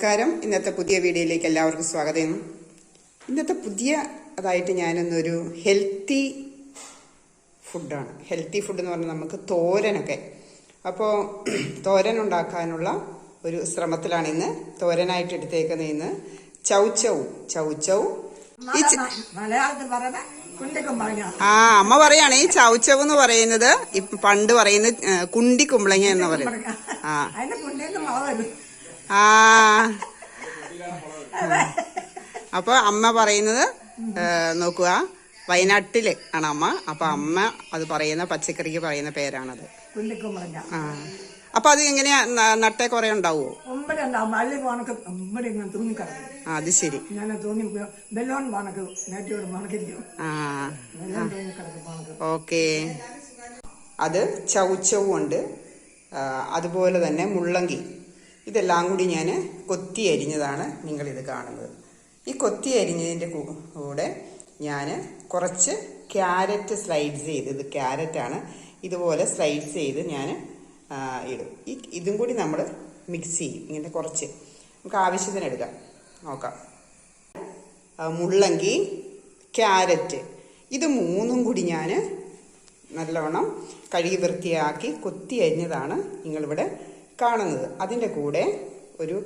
നമസ്കാരം. ഇന്നത്തെ പുതിയ വീഡിയോയിലേക്ക് എല്ലാവർക്കും സ്വാഗതം. ഇന്നത്തെ പുതിയ അതായിട്ട് ഞാനൊന്നൊരു ഹെൽത്തി ഫുഡാണ് ഹെൽത്തി ഫുഡ് എന്ന് പറഞ്ഞാൽ നമുക്ക് തോരനൊക്കെ. അപ്പോൾ തോരൻ ഉണ്ടാക്കാനുള്ള ഒരു ശ്രമത്തിലാണ് ഇന്ന് തോരനായിട്ട് എടുത്തേക്കുന്ന ഇന്ന് ചൗച്ചവും ചൗച്ചവും ച- ആ അമ്മ പറയാണ് ഈ ചൗച്ചവ് എന്ന് പറയുന്നത് ഇപ്പൊ പണ്ട് പറയുന്ന കുണ്ടി കുമ്പളങ്ങ എന്ന് പറയുന്നത് ആ. ആ. അപ്പൊ അമ്മ പറയുന്നത് നോക്കുക. വയനാട്ടിൽ ആണ് അമ്മ. അപ്പൊ അമ്മ അത് പറയുന്ന പച്ചക്കറിക്ക് പറയുന്ന പേരാണത്. ആ. അപ്പൊ അത് എങ്ങനെയാ നട്ടെ കുറെ ഉണ്ടാവുമോ ആ അത് ശരി. ഓക്കെ. അത് ചൗച്ചവും ഉണ്ട്. അതുപോലെ തന്നെ മുള്ളങ്കി. ഇതെല്ലാം കൂടി ഞാൻ കൊത്തി അരിഞ്ഞതാണ് നിങ്ങളിത് കാണുന്നത്. ഈ കൊത്തി അരിഞ്ഞതിന്റെ കൂടെ ഞാൻ കുറച്ച് ക്യാരറ്റ് സ്ലൈഡ്സ് ചെയ്ത് ഇത് ക്യാരറ്റാണ് ഇതുപോലെ സ്ലൈഡ്സ് ചെയ്ത് ഞാൻ ഇടും. ഈ ഇതും കൂടി നമ്മൾ മിക്സ് ചെയ്യും ഇങ്ങനെ കുറച്ച്. നമുക്ക് ആവശ്യത്തിന് എടുക്കാം. നോക്കാം. മുള്ളങ്കി ക്യാരറ്റ്. ഇത് മൂന്നും കൂടി ഞാൻ നല്ലവണ്ണം കഴുകി വൃത്തിയാക്കി കൊത്തി അരിഞ്ഞതാണ് നിങ്ങളിവിടെ കാണുന്നത്. അതിന്റെ കൂടെ ഒരു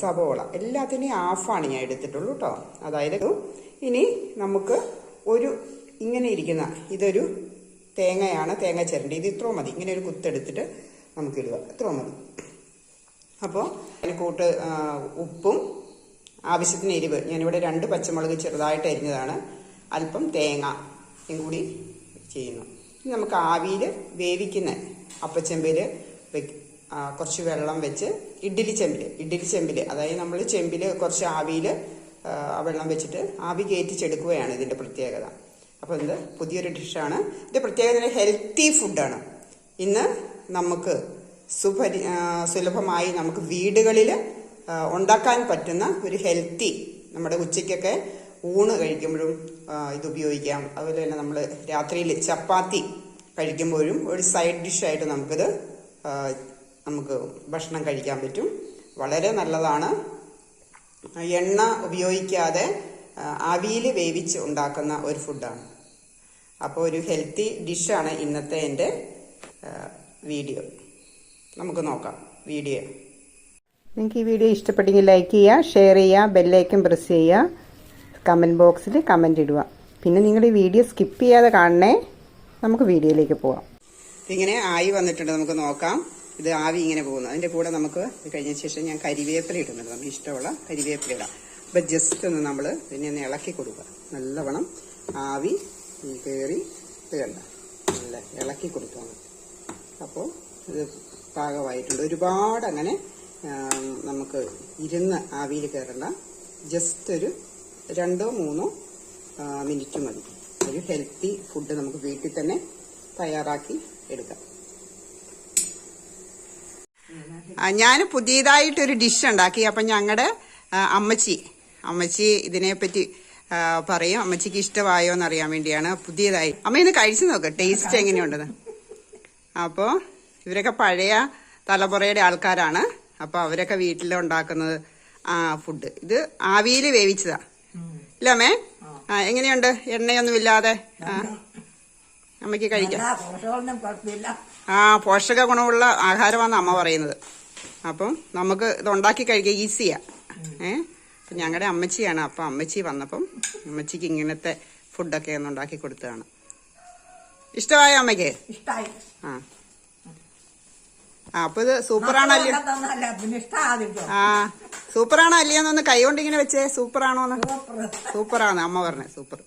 സവോള. എല്ലാത്തിനെയും ഹാഫാണ് ഞാൻ എടുത്തിട്ടുള്ളൂ കേട്ടോ അതായത് ഇനി നമുക്ക് ഒരു ഇങ്ങനെ ഇരിക്കുന്ന ഇതൊരു തേങ്ങയാണ് തേങ്ങ ചിരണ്ടി. ഇത് ഇത്രയും മതി. ഇങ്ങനെ ഒരു കുത്തെടുത്തിട്ട് നമുക്ക് ഇടുക ഇത്രയും മതി. അപ്പോൾ അതിന് കൂട്ട് ഉപ്പും ആവശ്യത്തിന് എരിവ്. ഞാനിവിടെ രണ്ട് പച്ചമുളക് ചെറുതായിട്ട് അരിഞ്ഞതാണ്. അല്പം തേങ്ങ കൂടി ചെയ്യുന്നു. നമുക്ക് ആവിയിൽ വേവിക്കുന്ന അപ്പച്ചെമ്പിൽ കുറച്ച് വെള്ളം വെച്ച് ഇഡ്ഡലി ചെമ്പിൽ ഇഡ്ഡലി ചെമ്പിൽ അതായത് നമ്മൾ ചെമ്പിൽ കുറച്ച് ആവിയിൽ വെള്ളം വെച്ചിട്ട് ആവി കയറ്റിച്ചെടുക്കുകയാണ് ഇതിന്റെ പ്രത്യേകത. അപ്പോൾ ഇത് പുതിയൊരു ഡിഷാണ്. ഇത് പ്രത്യേകത ഹെൽത്തി ഫുഡാണ്. ഇന്ന് നമുക്ക് സുപരി സുലഭമായി നമുക്ക് വീടുകളിൽ ഉണ്ടാക്കാൻ പറ്റുന്ന ഒരു ഹെൽത്തി നമ്മുടെ ഉച്ചയ്ക്കൊക്കെ ഊണ് കഴിക്കുമ്പോഴും ഇത് ഉപയോഗിക്കാം. അതുപോലെ തന്നെ നമ്മൾ രാത്രിയിൽ ചപ്പാത്തി കഴിക്കുമ്പോഴും ഒരു സൈഡ് ഡിഷായിട്ട് നമുക്കിത് നമുക്ക് ഭക്ഷണം കഴിക്കാൻ പറ്റും. വളരെ നല്ലതാണ്. എണ്ണ ഉപയോഗിക്കാതെ ആവിയിൽ വേവിച്ച് ഉണ്ടാക്കുന്ന ഒരു ഫുഡാണ്. അപ്പോൾ ഒരു ഹെൽത്തി ഡിഷാണ് ഇന്നത്തെ എന്റെ വീഡിയോ. നമുക്ക് നോക്കാം വീഡിയോ. നിങ്ങൾക്ക് ഈ വീഡിയോ ഇഷ്ടപ്പെട്ടെങ്കിൽ ലൈക്ക് ചെയ്യുക ഷെയർ ചെയ്യുക ബെല്ലൈക്കൻ പ്രസ് ചെയ്യുക കമന്റ് ബോക്സിൽ കമന്റ് ഇടുക. പിന്നെ നിങ്ങൾ ഈ വീഡിയോ സ്കിപ്പ് ചെയ്യാതെ കാണണേ നമുക്ക് വീഡിയോയിലേക്ക് പോവാം. ഇങ്ങനെ ആയി വന്നിട്ടുണ്ട് നമുക്ക് നോക്കാം. ഇത് ആവി ഇങ്ങനെ പോകുന്നു. അതിന്റെ കൂടെ നമുക്ക് കഴിഞ്ഞ ശേഷം ഞാൻ കരിവേപ്പില ഇടുന്നുണ്ട്. നമുക്ക് ഇഷ്ടമുള്ള കരിവേപ്പില ഇടാം. അപ്പം ജസ്റ്റ് ഒന്ന് നമ്മൾ പിന്നെ ഒന്ന് ഇളക്കി കൊടുക്കുക. നല്ലവണ്ണം ആവി കയറി ഇത് നല്ല ഇളക്കി കൊടുക്കുക. അപ്പോൾ ഇത് പാകമായിട്ടുണ്ട്. ഒരുപാട് അങ്ങനെ നമുക്ക് ഇരുന്ന് ആവിയിൽ കയറണ്ട ജസ്റ്റ് ഒരു രണ്ടോ മൂന്നോ മിനിറ്റ് മതി. ഒരു ഹെൽത്തി ഫുഡ് നമുക്ക് വീട്ടിൽ തന്നെ തയ്യാറാക്കി എടുക്കാം. ഞാൻ പുതിയതായിട്ടൊരു ഡിഷ് ഉണ്ടാക്കി. അപ്പം ഞങ്ങളുടെ അമ്മച്ചി അമ്മച്ചി ഇതിനെപ്പറ്റി പറയും. അമ്മച്ചിക്ക് ഇഷ്ടമായോ എന്ന് അറിയാൻ വേണ്ടിയാണ് പുതിയതായി. അമ്മ ഇന്ന് കഴിച്ചു നോക്ക് ടേസ്റ്റ് എങ്ങനെയുണ്ടെന്ന്. അപ്പോൾ ഇവരൊക്കെ പഴയ തലമുറയുടെ ആൾക്കാരാണ്. അപ്പോൾ അവരൊക്കെ വീട്ടിൽ ഉണ്ടാക്കുന്നത് ആ ഫുഡ് ഇത് ആവിയിൽ വേവിച്ചതാ. ഇല്ല അമ്മേ? ആ എങ്ങനെയുണ്ട്? എണ്ണയൊന്നും ഇല്ലാതെ ആ. അമ്മയ്ക്ക് കഴിക്കാം. പോഷക ഗുണമുള്ള ആഹാരമാണ് അമ്മ പറയുന്നത്. അപ്പം നമുക്ക് ഇത് ഉണ്ടാക്കി കഴിക്കുക ഈസിയാ. ഏ? അപ്പം ഞങ്ങളുടെ അമ്മച്ചിയാണ്. അപ്പം അമ്മച്ചി വന്നപ്പം അമ്മച്ചിക്ക് ഇങ്ങനത്തെ ഫുഡൊക്കെ ഒന്ന് ഉണ്ടാക്കി കൊടുത്തതാണ്. ഇഷ്ടമായ അമ്മയ്ക്ക്? ആ. ആ അപ്പൊ ഇത് സൂപ്പറാണല്ലോ ആ സൂപ്പറാണോ അല്ലയോന്നൊന്ന് കൈ കൊണ്ട് ഇങ്ങനെ വെച്ചേ. സൂപ്പറാണോന്ന്? സൂപ്പറാണ് അമ്മ പറഞ്ഞേ. സൂപ്പർ.